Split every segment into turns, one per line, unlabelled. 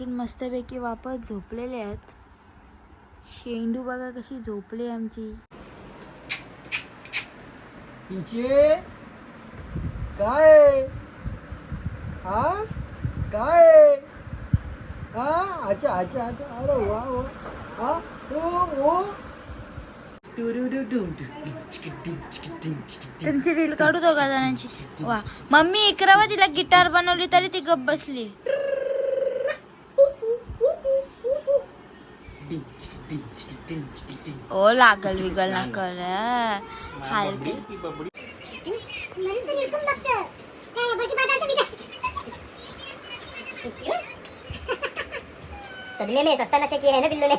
उठून मस्तपैकी वापस झोपलेले आहेत. शेंडू बघा कशी झोपली आमची.
काय हा? काय हा? अच्छा अच्छा अच्छा. अरे वा वा. हा? ओ ओ
तुमची रील काढू दोघा जणांची वा. मम्मी इकरावा तिला गिटार बनवली तरी ती गप बसली. ओ लागल विगल ना कर हाल
सदमे में सस्ता नशे किए है ना बिल्लू ने।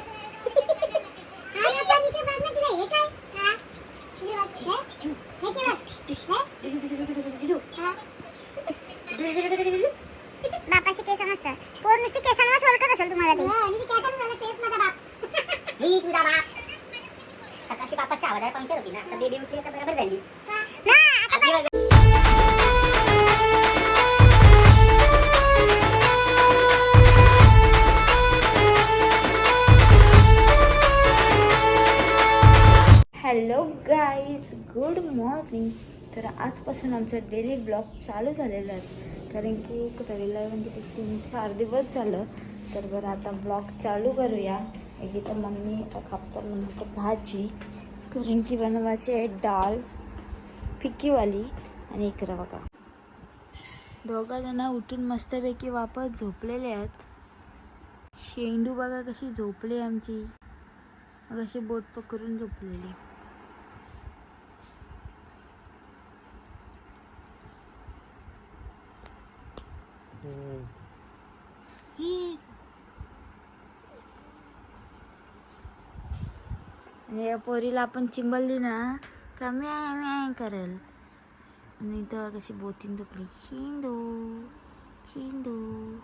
आजपासून आमचं डेली ब्लॉग चालू झालेला आहे. कारण की रविला म्हणजे ते तीन चार दिवस झालं. तर बरं आता ब्लॉग चालू करूया. एक तर मम्मी आता कापतात म्हणतो भाजी. कारण की बनवायची आहे डाळ फिक्कीवाली आणि इकडं बघा दोघा जण उठून मस्तपैकी वापस झोपलेले आहेत. शेंडू बघा कशी झोपली आमची. मग अशी बोट पकडून झोपलेली. या पोरीला आपण चिंबलली ना का म्याय म्याय करेल. आणि तेव्हा कशी बोतीन झोपली शिंदू शिंदू.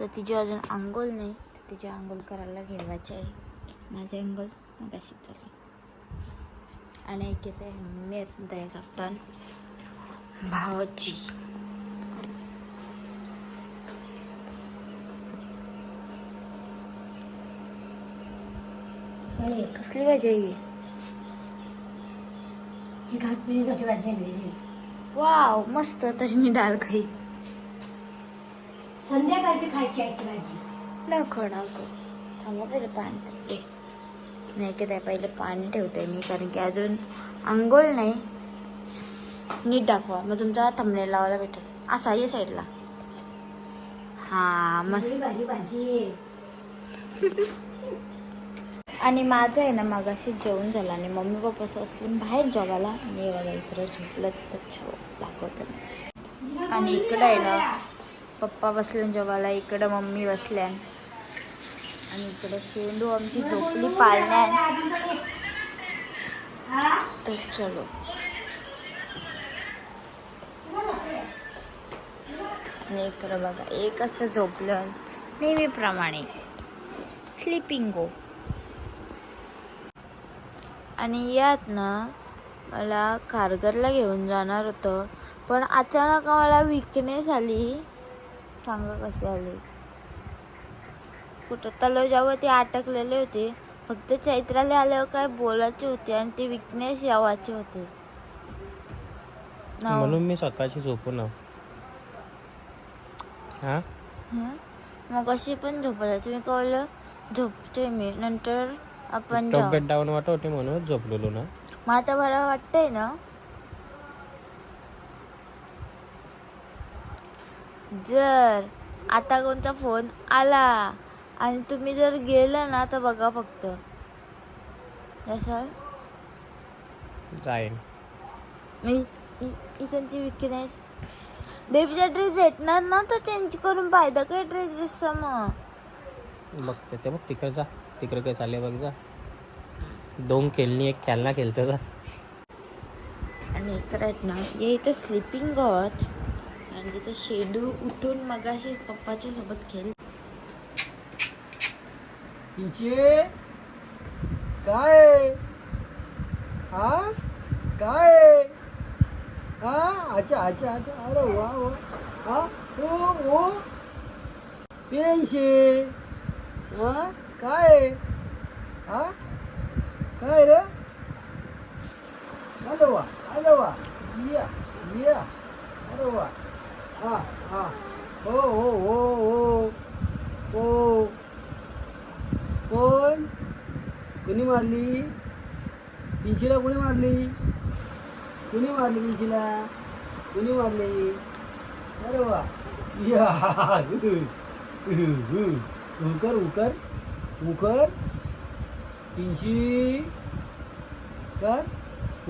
तर तिची अजून आंघोळ नाही. तर तिची आंघोळ करायला घेवायची आहे. माझी आंघोळ मग अशी झाली. आणि एक येते मम्मी दया आहे कापतान. भावाची. कसली भाजी आहे ही?
ही खास तुझीसाठी भाजी आणली
वाव मस्त. तरी मी डाळ खाई.
संध्याकाळची खायची आहे ती भाजी
नको नको. थांबा पहिले पाणी टाकते नाही की त्या पहिले पाणी ठेवते मी कारण की अजून आंघोळ नाही. नीट दाखवा. मग तुमचा थंबनेल लावायला भेटेल. असा ये साईडला. हा मस्त.
भाजी भाजी
आणि माझं आहे ना मागाशी जेवण झालं आणि मम्मी पप्पा असले बाहेर जॉबाला मी बघा इकडे झोपलं तर छो दाखवते आणि इकडं आहे ना पप्पा बसले जेवायला इकडं मम्मी बसल्या आणि इकडं शेंडू आमची झोपली पाळण्या तर चलो. आणि इकडं बघा एक असं झोपलं नेहमीप्रमाणे. स्लीपिंग गो आणि यात ना मला कारगरला घेऊन जाणार होतं. पण अचानक मला विकनेस आली. सांगा कशी आली? कुठं तलावच्यावर ते अटकलेले होते. फक्त चैत्राला आल्यावर काय बोलायचे होते आणि ते विकनेस यावाचे होते.
म्हणून मी सकाळची झोपू ना?
मग अशी पण झोपायचं मी कळलं झोपते मी. नंतर आपण
तब्येत डाऊन वाटत होती म्हणून झोपलेलो ना.
मग आता बरं वाटतंय ना? जर आता कोणता फोन आला आणि तुम्ही जर गेला ना तर बघा फक्त.
जाईन.
मी इकडची विकनेस बेबीचा ड्रेस भेटणार ना तर चेंज करून पाहिजे. काय ड्रेस मग?
बघते. ते बघ तिकडे जा. तिकडे काय चालले बघ जा. दोन खेळणी एक खेळना खेळतं जा.
आणि इकडे आहेत ना हे इथं स्लिपिंग गवत. आणि तिथं शेडू उठून मगाशी पप्पाच्या सोबत खेळ.
पिंचे काय? हा? काय? हा? अच्छा अच्छा अच्छा. अरे वा वा. हा? ओ ओ तीनशे हा काय? हा? काय रे? आलो वा आलो वा. या या अरे वा. हा हा. हो हो हो हो. हो. कोण? कुणी मारली? तीनशेला कुणी मारली? कुणी मारली पिंचीला कुणी मारली? अरे वा. या. उकर उकर उकर तीनशी कर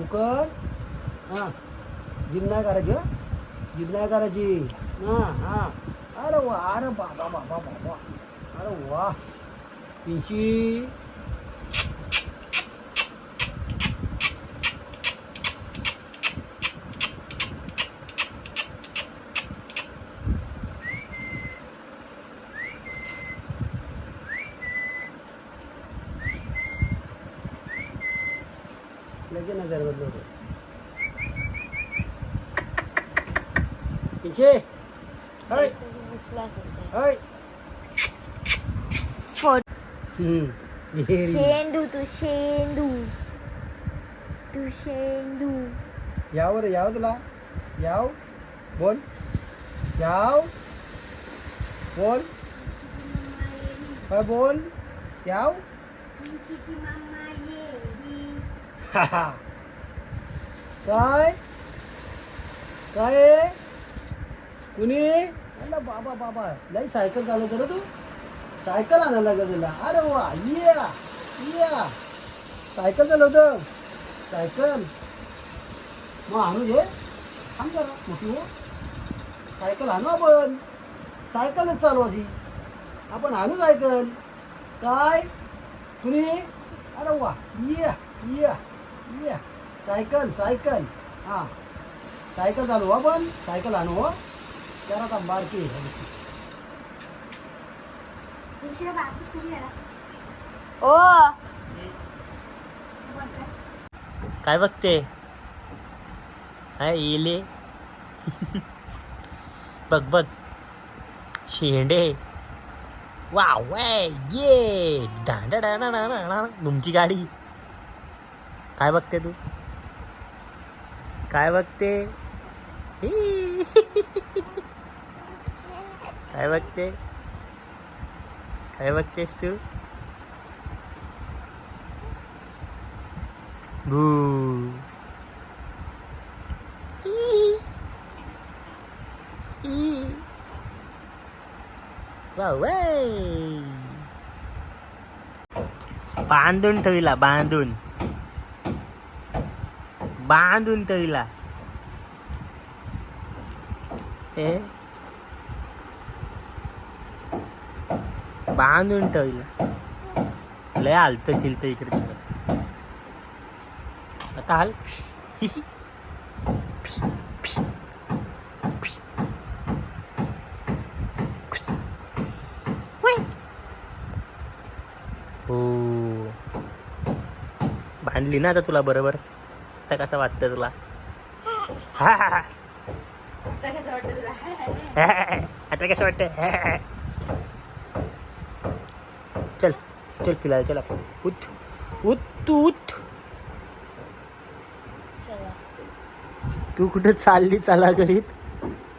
उकर हां. जिम नाही करायची हं? जिम नाही करायची. हां हां. अरे वा अरे बाबा बाबा बाबा. अरे वा. तीनशी हाय हम्म. हे रे.
शेंडू तू शेंडू तू शेंडू
यावर याव तुला याव बोल याव बोल काय बोल याव काय काय आहे? कुणी अला बाबा बाबा लई सायकल चालवतो ना तू. सायकल आणायला का तुला. अरे वा या या. सायकल चालवतो सायकल मग आणू दे थांब जरा मोठी हो? सायकल आणू आपण. सायकलच चालवायची आपण आणू सायकल काय? तुम्ही अरे वा या या या. सायकल सायकल हां. सायकल चालू हो आपण. सायकल आणू हो. आता बारकी
ओ!
काय बघते? हाय येले. बघ बघ. शेंडे. वा वे ये. डांडा डांडा डांडा डांडा. तुमची गाडी. काय बघते तू? काय बघते ही. काय बघते काय बघतेस तू बू ई. ई. वा वे. बांधून ठेवला. लय आलत चिलत इकडे तिकडे. आता हाल. हो. भांडली ना आता तुला बरोबर. आता कसं वाटतं तुला? हा हा हा आता कसं वाटतं? चल फिरायला चल. आपण उठ. उठ तू उठ. तू कुठे चालली चला करीत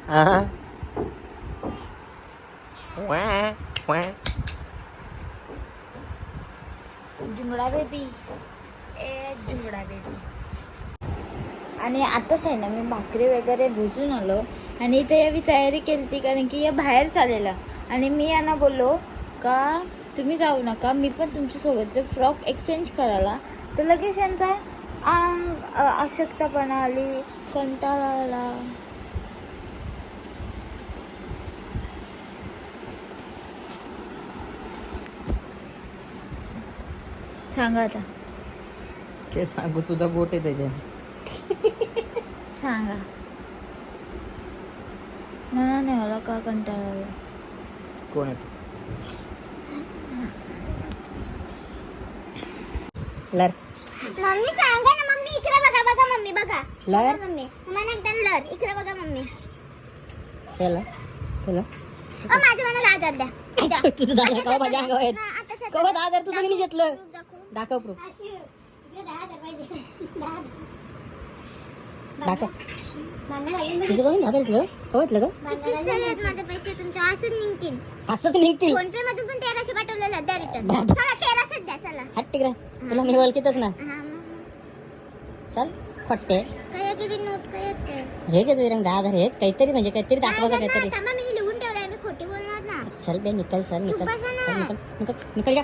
हा
झुंगडा बेबी ए झुंगडा बेबी आणि आताच आहे ना मी भाकरी वगैरे भुजून आलो. आणि इथे यावी तयारी केली ती कारण की या बाहेर चाललेलं. आणि मी यांना बोललो का तुम्ही जाऊ नका मी पण तुमच्यासोबत फ्रॉक एक्सचेंज करायला. तर लगेच यांचा अंग अशक्तपणा आली कंटाळा आला सांगा आता.
काय सांगू तुझा बोट आहे त्याच्या
सांगा. मला नाही मला का कंटाळा आला?
कोण आहे लर.
मम्मी सांगा ना मम्मी इकडे बघा बघा मम्मी बघा.
लर?
बघा मम्मी. मला एकदा लर. इकडे बघा मम्मी.
चला चला.
ओ माझं मला लाज द्या.
तुझं दादा कवा माझ्या अंगावर आहेत
हा,
कवा दहा हजार तुझं मी घेतलं.
दाखवू.
प्रूफ.
अशी, पाहिजे.
दाखव.
लागेल ना.
तुझं दहा हजार घेतलं कवा घेतलं ग?
किती झाले आहेत माझे पैसे? असंच निघतील.
असंच निघतील?
फोन पे मधून पण तेराशे पाठवलेले द्या रिटर्न
बाबा.
चला तेराशेच द्या चला.
हट तिकडे. तुला मी ओळखीतच ना.
हा मग.
चल फटके
काय केली नोट काय येते
हे घे तुझे रंग दहा हजार आहेत काहीतरी म्हणजे काहीतरी दाखवायचं काहीतरी.
थांबा मी लिहून ठेवलंय मी खोटी बोलणार ना.
चल बे निकल चल निकल.
बसा ना.
चल निकल निकल निकल का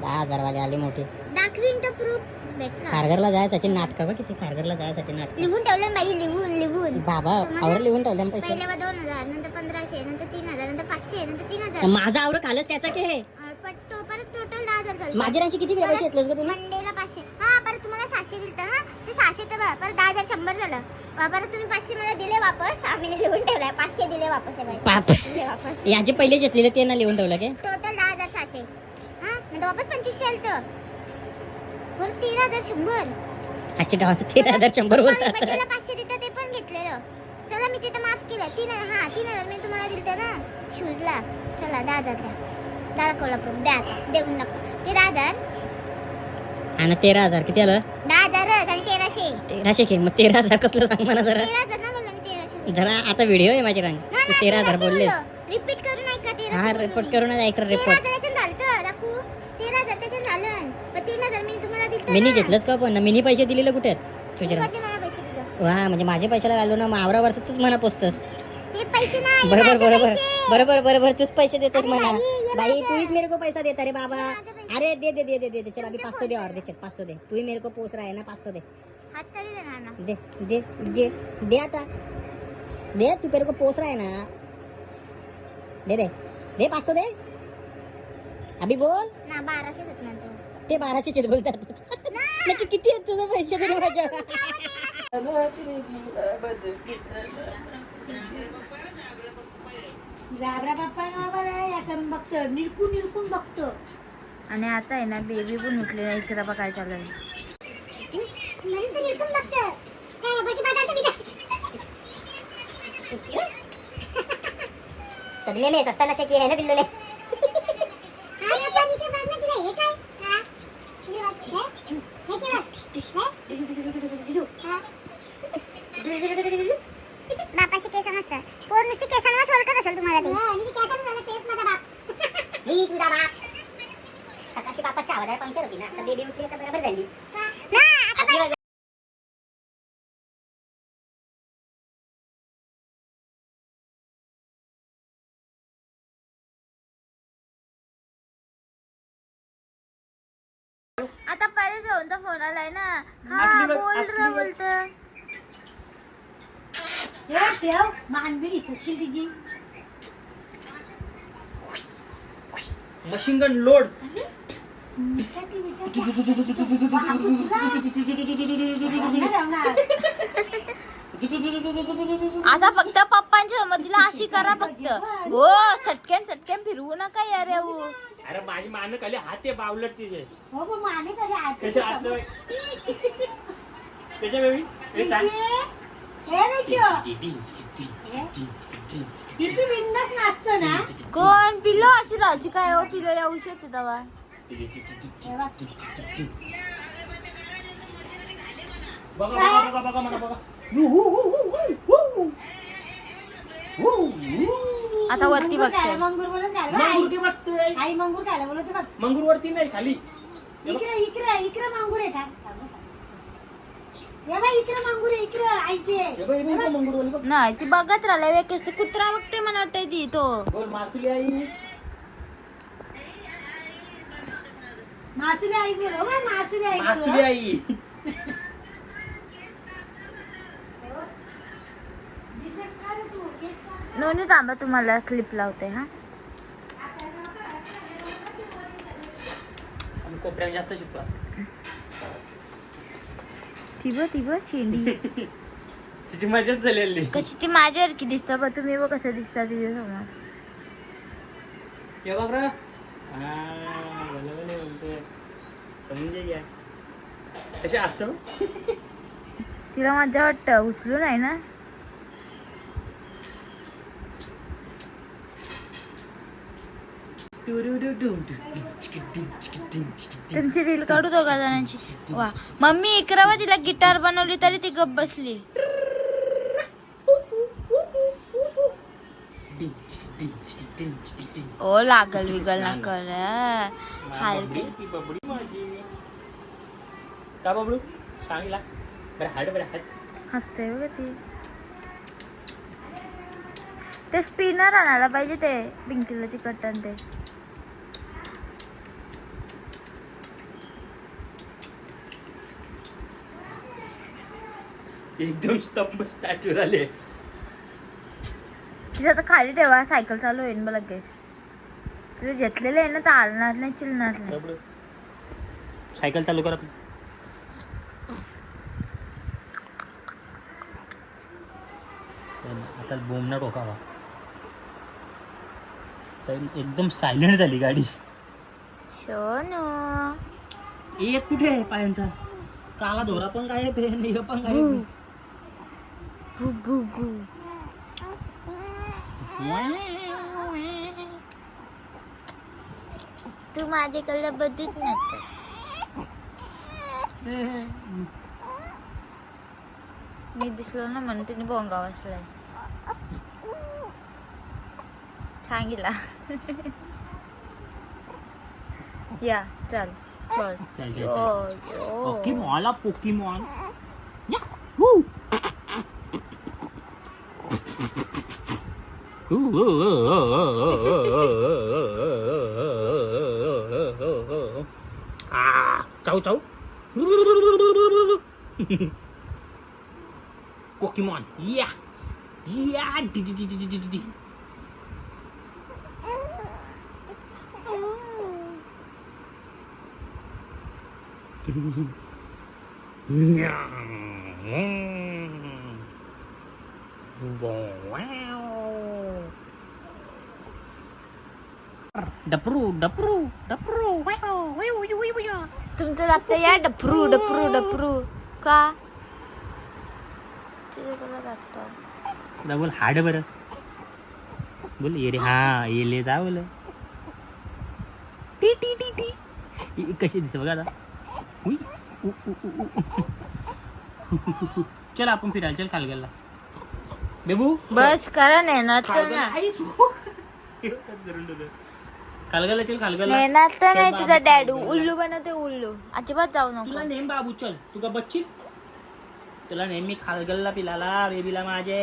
दहा हजार वाले आले मोठे.
दाखवीन तर प्रूफ
खारघरला जायसाठी नाटक बघ किती खारघरला जायसाठी नाटक.
लिहून ठेवलं बाई लिहून लिहून.
बाबा? आवर लिहून ठेवले ना पैसे
दोन हजार नंतर पंधराशे नंतर तीन हजार नंतर पाचशे नंतर तीन हजार.
माझा आवर कालच त्याचा के
अं, पण तो परत टोटल दहा हजार झाले.
माझ्या रांची किती पैसे घेतलंस का तुला
मंडेला पाचशे. हा परत तुम्हाला सहाशे दिलं हा? ते सहाशे तर बघा परत दहा हजार शंभर झालं. अं, परत तुम्ही पाचशे मला दिले वापस आम्ही लिहून ठेवलाय. पाचशे दिले वापस आहे बाई.
बाप.
पाचशे दिले वापस.
याचे पहिले घेतलेले ते ना लिहून ठेवलं के?
टोटल दहा हजार सहाशे. हा नंतर वापस पंचवीसशे आलं तर परत तेरा हजार शंभर.
आजच्या गावात तेरा हजार शंभर बोलतात
पाचशे देतं ते पण घेतलेलं. चला मी तिथं माफ केलं. तीन हा तीन हजार मी तुम्हाला दिलं ना? शूजला. चला दहा हजार द्या. दाखवला प्रूफ द्या आता. देऊन दाखव. ते दहा हजार.
आणि तेरा हजार किती आलं?
दहा हजारच आणि तेराशे.
तेराशे घे. मग तेरा हजार कसलं सांग मला जरा.
तेरा हजार ना बोललो मी तेराशे
जरा आता व्हिडिओ आहे माझी रांग. तेरा हजार बोललेस.
रिपीट करू नाही का तेराशे
हा
बोललो.
रिपोर्ट
मी.
करू ना ऐक
तेरा
रिपोर्ट
हजार त्याच्यात झालं दाखवू तेरा हजार त्याच्यात झालं पण तीन हजार मी तुम्हाला दिलं
मिनी. घेतलंच का पण? मिनी पैसे दिलेले कुठे आहेत? तुझ्या वा म्हणजे माझे पैशाला व्हॅल्यू ना मावरा वर्ष तूच म्हणा पोचतस. बरोबर बरोबर. बरोबर बरोबर तूच पैसे देतोस म्हणा
बाई.
तू ही मेरे को पैसा देता रे बाबा. अरे दे दे दे दे दे दे. चल अभी पाच सौ दे और दे चल पाच सौ दे. तू ही मेरे को पोच रहा है ना पाच सौ दे दे दे दे दे आता. दे तू मेरे को पोच रहा है ना. दे दे. दे पाच सौ दे. अभी बोल.
ना बाराशे
ते बाराशेचे बोलतात. नक्की किती आहेत तुझं पैसे? तरी माझ्या
जाबरा बाप्पा याकडून बघतो. निरकून निरकून बघतो. आणि आता आहे ना बेबी पण उठली नाही इकडे बघा काय चालू आहे.
सदमे में सस्ता नशा किया है ना बिल्लू ने
हा, या काय काय? हे? हा? बापाशी काय समजतं पोर नुसती केसांना सोलकत असेल तुम्हाला ते.
मी तुझा बाप. सकाळची बापाची आवाजाला पंक्चर होती ना. तर बेबी उठली तर बरोबर झाली.
भाऊंचा फोन आलाय ना हा
असली बघ,
बोल
असली
रे
बघ.
बोलत
ठेव मानबिडी सुशील तिची
मशीन गन लोड
असा फक्त पप्पांच्या मधीला अशी करा फक्त हो सटक्यान सटक्यान फिरवू नका यार येऊ
अरे माझी मान खाली हात बावलट तिचे.
हो पण माने कधी आते
त्याच्या हात त्याच्या बेबी? हे सांग.
हे किती बिंदास नाचतो ना?
कोण? पिलो अशी राहायची काय हो? पिलो येऊ शकते तेव्हा.
बघा बघा बघा बघा मला बघा.
आता वरती बघते.
मंगूर म्हणून खायला.
मंगूर
आई
की बघतोय?
आई मंगूर खायला बोलते बघ.
मंगूर वरती नाही खाली.
इकडे इकडे इकडे मंगूर आहे. थांब, थांब, थांब. बघ इकडे मंगूर आहे इकडे आईचे.
हे बघ, हे बघ, इथं मंगूर वाली बघ.
नाही ती बघत राहिल्या वेकेस कुत्रा बघते मला वाटतंय ती तो.
बोल मासुली आई.
मासुली आई बोल हो बघ, मासुली आई बोल.
मासुली आई.
नोनी थांबा तुम्हाला क्लिप लावते हा.
आम्ही कोपऱ्यात जास्त शिकतो
ती बघ ती बघ शेंडी.
तिची मजाच झालेली.
कशी ती माझ्यासारखी दिसतं? तुम्ही बघ कसं दिसतं
रे. समजे घ्या. असतं
तिला मजा वाटतं उचलू नाही ना? तुमची रील काढू दोघा जणांची? वा. मम्मी इकरावा तिला गिटार बनवली तरी ती गप बसली. ओ लागल विगल ना कर हलकी.
का बबडू बरं बरं
हसते बघ ती. ते स्पिनर आणायला पाहिजे ते पिंकीला चिकटन ते.
एकदम स्तंभ स्टॅच्यू आले
तिथे आता खाली ठेवा सायकल चालू होईल मग लगेच. तुझे घेतलेले आहे ना तर आलणार नाही चिलणार नाही.
सायकल चालू कर. आता बोमना टोकावा एकदम सायलेंट झाली गाडी.
सोनू
एक कुठे आहे पायांचा? काला धोरा पण गायब आहे पण गायब आहे.
भू भू भू तू माझ्याकडे बघत नव्हतं मी दिसलो ना म्हणून तिने भोंगा बसलाय सांगितला या चल चल
चल, चल, चल.
à
cháu cháu Pokemon yeah yeah đi đi đi đi đi đi Yeah. Wow. डपरू डपरू डपरू
तुमचं लागतं या डपरू डपरू डपरू का तुझ्याकडे लागतं
तुला बोल हाड बरं बोल ये रे हा ये ले जा बोल टी टी टी टी इ- कशी दिसते बघा आता हुई. उ, उ, उ, उ. चल आपण फिरायला चल खालगलला बेबू
बस करा नेणार तर
खालगलला
ना
आई, सु. खालगलला चल खालगलला
नेणार तर नाही तुझा डॅडू. उल्लू बनवते उल्लू. अजिबात जाऊ
तुला
नको
नेम बाबू चल. तू का बच्ची तुला नेहमी खालगलला पिलाला बेबीला माझे.